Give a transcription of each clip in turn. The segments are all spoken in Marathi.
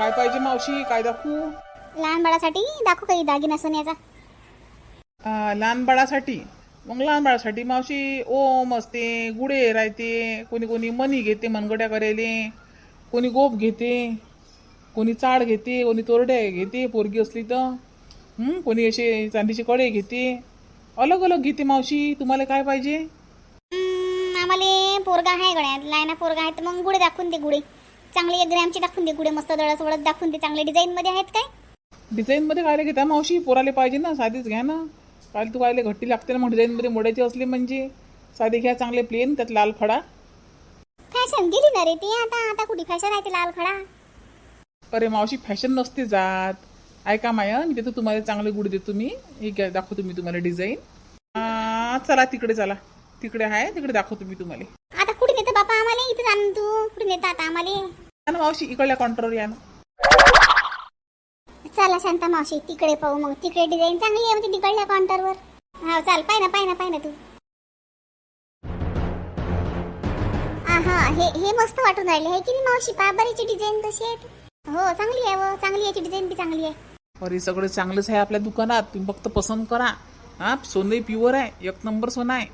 काय पाहिजे मावशी? काय दाखवू लहान बाळासाठी? दाखव काही दागिना सोन्याचा. आ, लहान बाळासाठी? मग लहान बाळासाठी मावशी ओम असते गुडे राहते कोणी कोणी मनी घेते मनगड्या करायले कोणी गोप घेते कोणी चाड घेते कोणी तोरड्या घेते पोरगी असली तर. हं, कोणी असे चांदीचे कडे घेते. अलग अलग घेते मावशी तुम्हाला काय पाहिजे? आम्हाला पोरगा आहे गड्यात लायना पोरगा आहे तर मग गुडे दाखवून दे गुडे चांगले एक ग्रॅमचे दाखवून दे गुडे मस्त दळस वळत दाखवून दे चांगले डिझाईन मध्ये आहेत काय? डिझाईनमध्ये काय घेता मावशी पोराले पाहिजे ना साधीच घ्या ना. काय तू कायले घट्टी लागते ना मग डिझाईनमध्ये मोडायची असली म्हणजे. साधे घ्या चांगले प्लेन त्यात लाल खडा. फॅशन गेली ना रे ती आता आता कुठे फॅशन आहे ते लाल खडा? अरे मावशी फॅशन नसते जात. ऐका माया मी देतो तुम्हाला चांगले गुढी देतो मी. हे घ्या दाखवतो मी तुम्हाला डिझाईन चला तिकडे चला. तिकडे आहे तिकडे दाखवतो मी तुम्हाला. कुठे इथे जाण तू? कुठे नेतं आता आम्हाला? ना मावशी इकडल्या काउंटरवर या ना. चला शांता मावशी तिकडे पाहू मग. तिकडे डिझाईन चांगली आहे म्हणजे तिकडल्या काउंटरवर हा चाल पाय ना पाय ना पाय ना तू. हा हे हे मस्त वाटून राहिले. आहे की नाही मावशी? पाबरीची डिझाईन कशी आहे हो चांगली आहे व चांगली याची डिझाईन बी चांगली आहे. अरे सगळं चांगलंच आहे आपल्या दुकानात. तुम्ही फक्त पसंत करा. हा सोनही प्युअर आहे. एक नंबर सोनं आहे.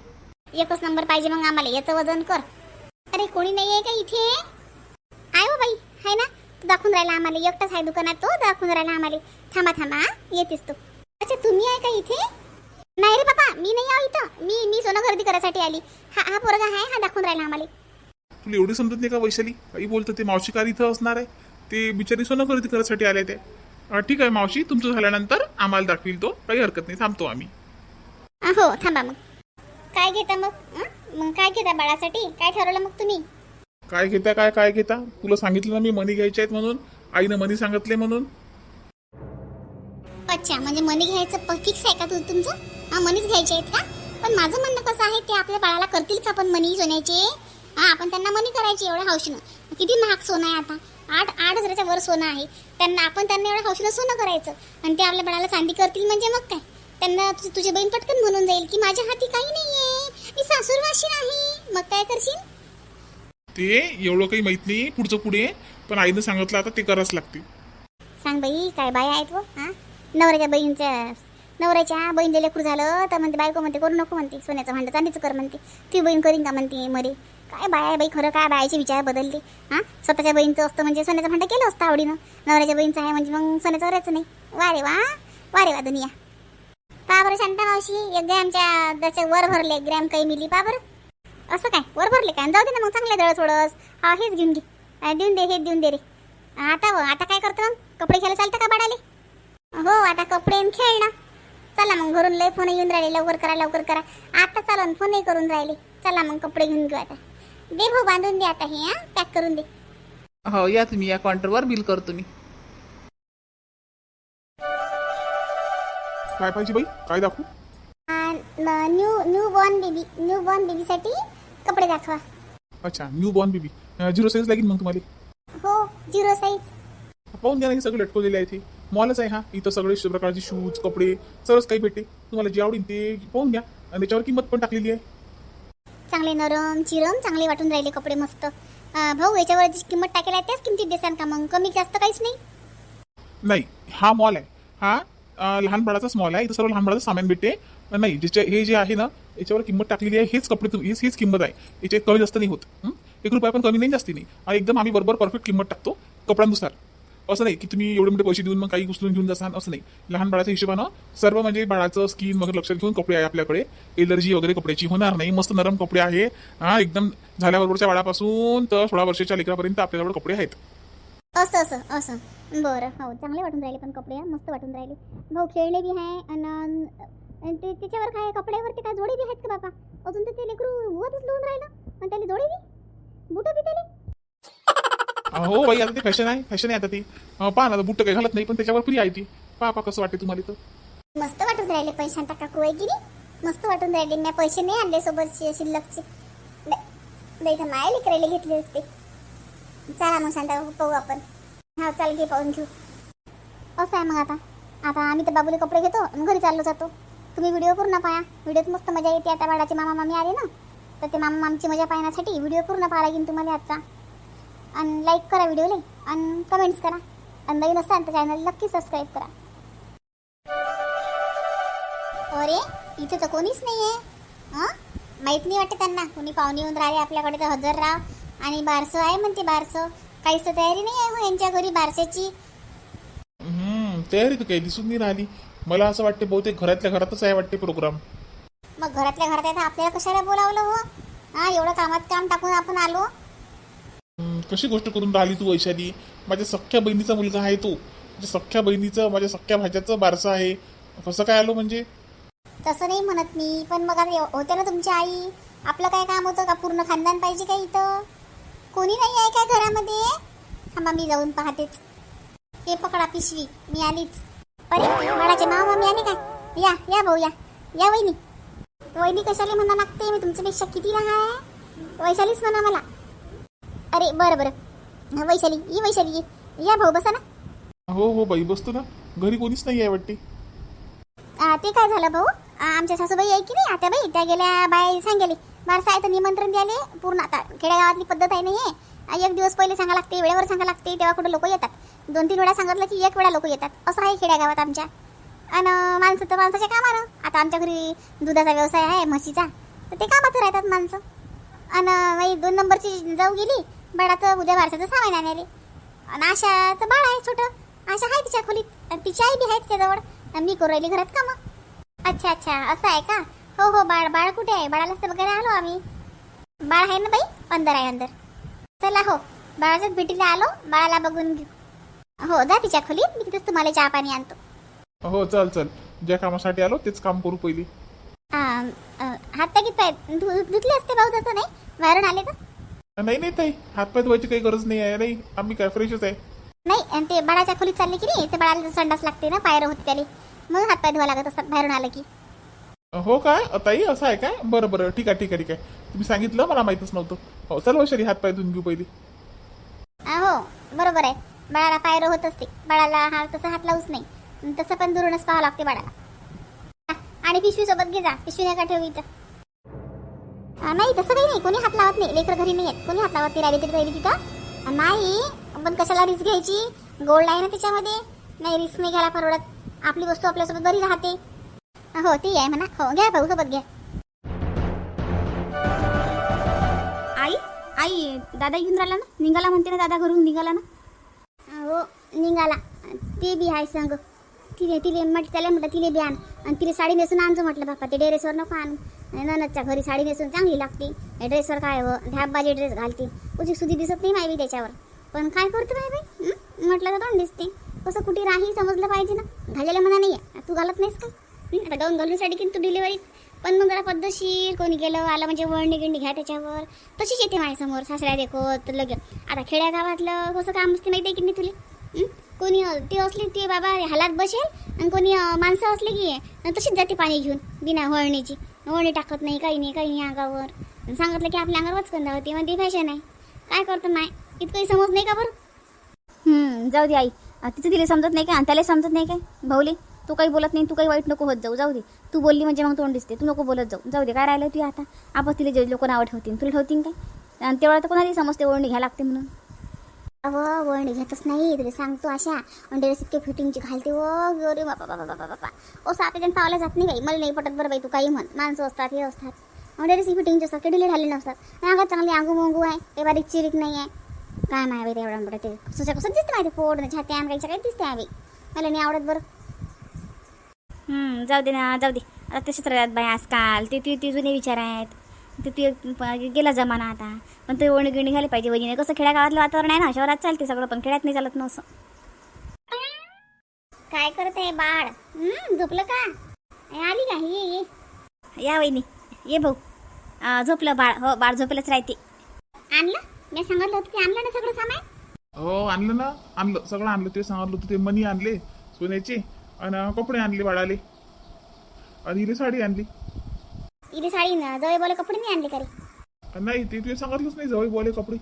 एकच नंबर पाहिजे मग आम्हाला. याचं वजन कर. कोणी नाही आहे का इथे? आहे हो बाई आहे ना? तू दाखवून राहिला आम्हाला. एकटाच आहे दुकानात तो दाखवून राहिला आम्हाला. थांबा थांबा येतेस तू. अच्छा तुम्ही आहे का इथे? नाही रे बाबा मी नाही आहो इथं. मी मी सोनं खरेदी करायसाठी आली. हा हा पोरगा आहे हा दाखवून राहिला आम्हाला. तुला एवढी समजत नाही का वैशाली? काही बोलतं ते मावशी कार इथं असणार आहे? ते बिचारी सोनं खरेदी करायसाठी आले ते. अं, ठीक आहे मावशी तुमचं झाल्यानंतर आम्हाला दाखवील तो. काही हरकत नाही थांबतो आम्ही. अ, हो थांबा मग. काय घेता मग? मग काय घेता बाळासाठी? काय ठरवलं मग तुम्ही? काय घेता काय काय घेता? तुला सांगितलं ना मी मनी घ्यायचे आहेत म्हणून. आईनं मनी सांगितले म्हणून. अच्छा म्हणजे मनी घ्यायचं फिक्स आहे का तू तुमचं? हा मनीच घ्यायचे आहेत का? पण माझं म्हणणं कसं आहे ते आपल्या बाळाला करतील का पण मनी सोन्याचे. हा आपण त्यांना मनी करायची एवढ्या हौशीनं. किती महाग सोनं आहे आता? आठ आठ हजाराच्या वर सोनं आहे. त्यांना आपण त्यांना एवढ्या हौशीनं सोनं करायचं. आणि ते आपल्या बाळाला चांदी करतील म्हणजे मग काय? त्यांना तुझी बहीण पटकन म्हणून जाईल की माझ्या हाती काही नाहीये. मी सासूरवाशी नाही. मग काय करशील? ते एवढं काही माहीत नाही पुढचं पुढे. पण आईनं सांगितलं आता ते करावंच लागते सांग बाई काय बाया आहेत व हा? नवऱ्याच्या बहीणच्या नवऱ्याच्या बहीण लेकरू झालं तर म्हणते बायको म्हणते करू नको म्हणते. सोन्याचं भांडं चांदीचं कर म्हणते. ती बहीण करीन का म्हणते मरे? काय बाया आहे बाई खरं काय बायाचे विचार बदलते हा? स्वतःच्या बहीणचं असतं म्हणजे सोन्याचं भांडं केलं असतं आवडीनं. नवऱ्याच्या बहीणचं आहे म्हणजे मग सोन्याचं करायचं नाही. वा रे वा वा रे वा दुनिया. पा बरं शांता मावशी एक ग्रॅमच्या त्याचे वर भरले ग्रॅम काही मिली पा बरं. असं काय? वर भरले काय? जाऊ दे ना मग चांगले दळ थोडस हा हेच घेऊन घे. देऊन दे हेच देऊन दे रे. आता व आता काय करतो मग? कपडे घ्यायला चालतं का बाळाले? हो आता कपडे आणि खेळ ना. चला मग घरून लय फोन येऊन राहिले. लवकर करा लवकर करा. आता चालून फोनही करून राहिले. चला मग कपडे घेऊन घेऊ आता. दे भाऊ बांधून दे आता हे हा. पॅक करून दे. हो या तुम्ही या काउंटरवर बिल करतो मी. काय पाहिजे बाई? काय दाखवू? New newborn baby newborn बेबीसाठी कपडे दाखवा. अच्छा newborn baby zero size लागेल मग तुम्हाला? हो झिरो साईज पाहून घ्या ना हे सगळं लटकवलेले आहे ते मॉलच आहे हा. इथं सगळे प्रकारचे शूज कपडे सर्वच काही भेटते. तुम्हाला जे आवडेल ते पाहून घ्या. आणि त्याच्यावर किंमत पण टाकलेली आहे. चांगले नरम चिरम चांगले वाटून राहिले कपडे मस्त. भाऊ याच्यावर जी किंमत टाकेल आहे त्याच किमतीत देसान का मग? कमी जास्त काहीच नाही? नाही हा मॉल आहे. हा लहान बाळाचा मॉल आहे. इथं सर्व लहान बाळाचं सामान भेटते. पण नाही ज्याच्या हे जे आहे ना याच्यावर किंमत टाकलेली आहे हेच कपडे हीच हीच किंमत आहे. याच्यात कमी जास्त नाही होत. एक रुपया पण कमी नाही जास्ती नाही. आणि एकदम आम्ही बरोबर परफेक्ट किंमत टाकतो कपड्यानुसार. असं नाही की तुम्ही एवढे मोठे पैसे देऊन मग काही उचलून घेऊन जासान असं नाही. लहान बाळाच्या हिशोबानं सर्व म्हणजे बाळाचं स्किन वगैरे लक्षात घेऊन कपडे आहे आपल्याकडे. एलर्जी वगैरे कपड्याची होणार नाही. मस्त नरम कपडे आहे. हा एकदम झाल्याबरोबरच्या बाळापासून तर सोळा वर्षाच्या लेकरापर्यंत आपल्याजवळ कपडे आहेत. असं असं असं. बरं हो चांगले वाटून राहिले पण कपडे मस्त वाटून राहिले. भाऊ खेळले बी आहे आणि ते त्याच्यावर काय कपड्यावरती काय जोडी बी आहेत का बाबा अजून तर ते लेकरू उगतच लिहून राहिलं. आणि त्याला जोडी बी? बुटं बी त्याला? हो बाई आता ते फॅशन आहे फॅशन आहे आता ती. पहा ना बुट्ट काही घालत नाही पण त्याच्यावर फ्री आहे ती. पहा पहा कसं वाटते तुम्हाला इथं. मस्त वाटून राहिले पण शांता काकू आहे की मस्त वाटून राहिले मी पैसे नाही आणले सोबत शिल्लकचे. नाही तर माया लेकरायला घेतले असते. चला मग शांता पाहू आपण. हा चाल घे पाहून घेऊ. असं आहे मग आता. आता आम्ही तर बाबूले कपडे घेतो घरी चाललो जातो. तुम्ही व्हिडिओ पूर्ण पाहा. व्हिडिओत मस्त मजा येते. आता बाळाचे मामा मामी आले ना तर ते मामा मामची मजा पाहण्यासाठी व्हिडिओ पूर्ण पाहा लागेल तुम्हाला आजचा. आणि लाईक करा व्हिडिओले आणि कमेंट्स करा. आणि नवीन असताना तर चॅनल नक्की सबस्क्राईब करा. अरे इथे तर कोणीच नाही आहे हां? माहीत नाही वाटते त्यांना. कोणी पाहुणे येऊन राहिले आपल्याकडे तर हजर राहा. आणि बारसं आहे म्हणते बारसं. काहीच तर तयारी नाही आहे हो यांच्या घरी बारशाची. हम्म तयारी तर काही दिसून नाही राहिली. मला असं वाटते बहुतेक घरातल्या घरातच आहे वाटते प्रोग्राम मग घरातल्या घरात आहे तर आपल्याला कशाला बोलावलं हो? हां एवढं कामात काम टाकून आपण आलो. हम्म, कशी गोष्ट करून राहिली तू वैशाली? माझ्या सख्ख्या बहिणीचा मुलगा आहे तो. माझ्या सख्ख्या बहिणीचं माझ्या सख्ख्या भाच्याचं बारसं आहे. कसं काय आलो म्हणजे? तसं नाही म्हणत मी पण मग आता एव- होते ना तुमची आई? आपलं काय काम होतं का? पूर्ण खानदान पाहिजे का इथं? कोणी नाही आहे का घरामध्ये? थांबा मी जाऊन पाहतेच. हे पकडा पिशवी मी आलीच. अरे बाळाचे मामा मी आले काय? या या भाऊ या. या वहिनी. वहिनी कशाला म्हणा लागते? मी तुमच्यापेक्षा किती लहान आहे? वैशालीच म्हणा मला. अरे बरं बरं. वैशाली ये वैशाली ये. या भाऊ बसा ना. हो हो बाई बसतो ना. घरी कोणीच नाही आहे वाटते. आ, ते काय झालं भाऊ? आमच्या सासूबाई आहे की नाही? आता बाई त्या गेल्या बाय सांगेले. बारसा आहे तर निमंत्रण द्याले पूर्ण आता खेड्यागावातली पद्धत आहे नाही हे. एक दिवस पहिले सांगा लागते वेळेवर सांगा लागते तेव्हा कुठं लोक येतात. दोन तीन वेळा सांगितलं की एक वेळा लोक येतात. असं आहे खेड्यागावात आमच्या. आणि माणसं तर माणसाच्या कामानं. आता आमच्या घरी दुधाचा व्यवसाय आहे म्हशीचा. तर ते कामात राहतात माणसं. आणि दोन नंबरची जाऊ गेली बाळाचं उद्या बारसाचं सामान आणायले आणि आशाचं बाळ आहे छोटं. आशा आहे तिच्या खोलीत. आणि तिची आई बी आहे तिच्याजवळ आणि मी करू राहिली घरात कामं. अच्छा अच्छा असं आहे का? हो हो बाळ बाळ कुठे आहे? बाळालाच तर वगैरे आलो आम्ही. बाळ आहे ना बाई? अंदर आहे अंदर. चला हो बाळाच्याच भेटीला आलो. बाळाला बघून घेऊ. हो जा तिच्या खोलीत मी तिथेच तुम्हाला चहा पाणी आणतो. हो चल चल. ज्या कामासाठी आलो तेच काम करू पहिली. हात पाय धु- धुतले असते भाऊ तसं नाही? बाहेरून आले तर नाही नाही ताई. हातपाय धुवायची काही गरज नाही आहे. नाही आम्ही काय फ्रेशच आहे. नाही आणि ते बाळाच्या खोलीत चालले की नाही? ते बाळाला संडास लागते ना पायर होते त्याला. मग हातपाय धुवा लागत असतात बाहेरून आलं की. हो का? ताई असं आहे का? बरं बरं. ठीक आहे ठीक आहे ठीक आहे. तुम्ही सांगितलं मला माहितच नव्हतं. हो चल वशरी हात पाय धुवून घेऊ पहिली. हो बरोबर आहे. बाळाला पायर होत असते. बाळाला हा तसा हात लावूच नाही. अन तसं पण दुरूनच पाहावं लागते बाळाला. हा आणि पिशवी सोबत घे जा. पिशवी नका ठेवू इथं? नाही तसं काही नाही. कोणी हात लावत नाही. लेकर घरी नाही आहेत कोणी हात लावत नाही राहिली तरी राहिली तिथं. नाही पण कशाला रिस्क घ्यायची? गोल्ड आहे ना त्याच्यामध्ये नाही रिस्क नाही घ्यायला परवडत. आपली वस्तू आपल्यासोबत बरी राहते. हो ती आहे म्हणा हो घ्या भाऊ सोबत घ्या आई आई दादा घेऊन राहिला ना निघाला म्हणते ना दादा घरून निघाला ना हो निघाला ते बी आहे संग तिले तिले म्हटलं त्याला म्हटलं तिले बी आण आणि तिले साडी नेसून आणजो म्हटलं बाप्पा ते ड्रेसवर नको आणू ननदच्या घरी साडी नेसून चांगली लागते ड्रेसवर काय हो ढॅबबाजी ड्रेस घालते तुझी सुधी दिसत नाही मायबी त्याच्यावर पण काय करतो माय बाई? म्हटलं तर तोंड दिसते कसं कुठे राही समजलं पाहिजे ना घालायला म्हणा नाही आहे. तू घालत नाहीस का? आता गाऊन घालूसाठी की तू डिलिव्हरी पण मग जरा पद्धतशीर कोणी गेलं आलं म्हणजे वळणी गिंडी घ्या त्याच्यावर. तशीच येते माझ्यासमोर सासऱ्या देखत लगे आता खेड्या गावातलं कसं काम असते माहिती आहे की नाही तुले? कोणी ते असले ते बाबा हालात बसेल आणि कोणी माणसं असले की तशीच जाते पाणी घेऊन बिना वळणीची. वळणी टाकत नाही काही नाही काही नाही अंगावर. सांगितलं की आपल्या अंगावर वचकंदा होती मग ते फॅशन आहे. काय करतो माय? इतकंही समज नाही का बरं? जाऊ दे आई. तिथं तिचं तिला समजत नाही काय आणि त्याला समजत नाही काय? भाऊले तू काही बोलत नाही तू काही वाईट नको होत जाऊ जाऊ दे. तू बोलली म्हणजे मग तोंड दिसते तू नको बोलत जाऊ. जाऊ दे काय राहिलं तू आता? आपण तिला जे लोक नावं ठेवतील तुला ठेवतील काय? आणि तेवढा तर कोणाला समजते ओळणी घ्यायला लागते म्हणून. अव वळणी घेतच नाही तुला सांगतो अशा. अंडेरस इतके फिटिंगची घालते व गोरे बापा बापा बापा बापा असं आपल्याला पावल्या जात नाही बाई. मला नाही पटत बरं बाई तू काही म्हण. माणसं असतात हे असतात. अंडेरस फिटिंगचे असतात ते डिले झालेले नसतात अंगात चांगली आंगू मोंगू आहे. ते बारीक चिरीक नाही आहे काय माहिती बाई एवढं ते. कसं कसं दिसते माहिती पोट छाती आंगायच्या काही दिसते आहे बाई. मला नाही आवडत बरं. जाऊ दे ना जाऊ दे आता तसेच राहतात बाई आजकाल ते ती ती जुने विचार आहेत. ते ती गेला जमाना आता. पण ते ओणी गिणी घाली पाहिजे वहिनी कसं खेड्यागावातलं वातावरण आहे ना शहरात चालते सगळं पण खेड्यात नाही चालत नसं काय करत आहे बाळ? हं, झोपलं का? ए, आली का? ये ये. या वहिनी ये भाऊ. आ, झोपलं बाळ. हो बाळ झोपेलच राहते. आणलं? मी सांगितलं होतं ते आणलं ना सगळं सामान? हो आणलं ना. आणलं सगळं आणलं ते सांगितलं होतं ते मनी आणले सोन्याचे. आणि कपडे आणले बाळाले. आणि हिला साडी आणली. इथे साडी ना जवळ बोल कपडे नाही आणले का रे नाही ते तुला सांगितलंच नाही जवळ बोले कपडे.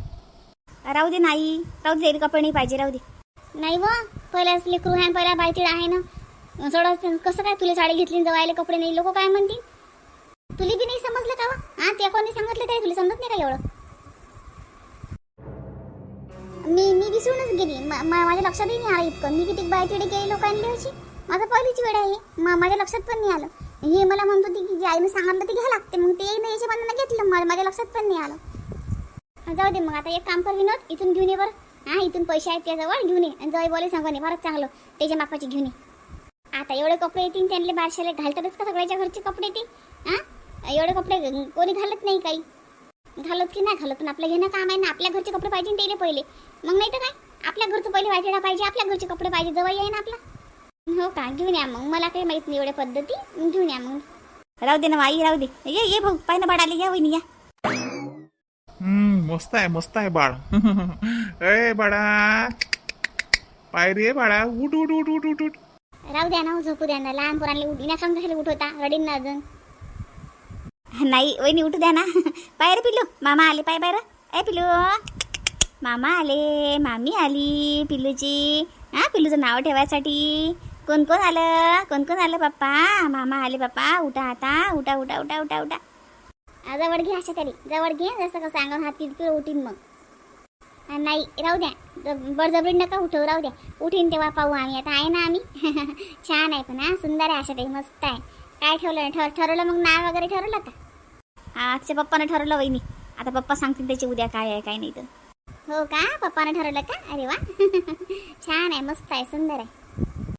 राहू दे नाही राहू दे कपडे नाही पाहिजे राहू दे. नाही व पहिल्याच लेकरू आहे आणि पहिला बायतीड आहे ना. सोडा कसं काय तुला साडी घेतली आणि जवायला कपडे नाही? लोक काय म्हणतील? तुला बी नाही समजलं का? हा त्या कोणी सांगितलं तरी तुला समजत नाही का एवढं? मी मी विसरूनच गेली. माझ्या लक्षातही नाही आलं इतकं. मी किती बाय तिकडे गेली लोक आणली अशी? माझं पहिलीच वेळ आहे. म- माझ्या लक्षात पण नाही आलं. हे मला म्हणत होती की जे आईनं सांगितलं ते घ्या लागते. मग ते नाही याच्या बंधनं घेतलं. मला माझ्या लक्षात पण नाही आलं. जाऊ दे मग आता एक काम कर विनोद इथून घेऊन ये बरं. हां इथून पैसे आहेत त्याजवळ घेऊन ये. आणि जाऊ बोले सांगा नाही फारच चांगलं. त्याच्या मापाची घेऊन ये. आता एवढे कपडे येतील त्यांना बारशाला घालतातच का सगळ्याच्या घरचे कपडे ते? हां? एवढे कपडे कोणी घालत नाही काही. घालत की नाही घालत पण आपलं घेणं काम आहे ना आपल्या घरचे कपडे पाहिजे ना त्याला पहिले. मग नाही तर काय? आपल्या घरचं पहिले वाटेडा पाहिजे आपल्या घरचे कपडे पाहिजे जवळ येईन आपला. हो का? घेऊन या मग. मला काही माहीत नाही एवढ्या पद्धती. घेऊन या मग. राहू दे ना आई राहू दे. ये ये भाऊ. पाय ना बाळाले या वहिनी या. हम्म मस्त आहे मस्त आहे बाळ. ए बाळा. पाय रे बाळा. उठ उठ उठ उठ उठ उठ. राहू द्या ना झोपू द्या ना. लहान पोरांना उठी. ना समजा उठवता रडीन ना अजून. नाही वहिनी उठू द्या ना. पाय रे पिल्लू. मामा आले पाय पाय रे ए पिल्लू. मामा आले मामी आली पिल्लूची. हा पिल्लूचं नाव ठेवायसाठी. कोण कोण आलं? कोण कोण आलं पप्पा मामा आले पप्पा उठा आता. उठा उठा उठा उठा उठा. जवळ घे अशा तरी. जवळ घे. जसं कसं अंगावर हात तिरकी उठीन मग. नाही राहू द्या. बळजबरी नका उठव राहू द्या. उठीन तेव्हा पाहू आम्ही. आता आहे ना आम्ही? छान आहे पण हा सुंदर आहे अशा ताई मस्त आहे. काय ठेवलं? ठर ठरवलं मग नाव वगैरे ठरवलं का हा तिच्या पप्पानं ठरवलं वहिनी. आता पप्पा सांगतील त्याची उद्या काय आहे काय नाही तर. हो का? पप्पानं ठरवलं का? अरे वा. छान आहे. मस्त आहे. सुंदर आहे.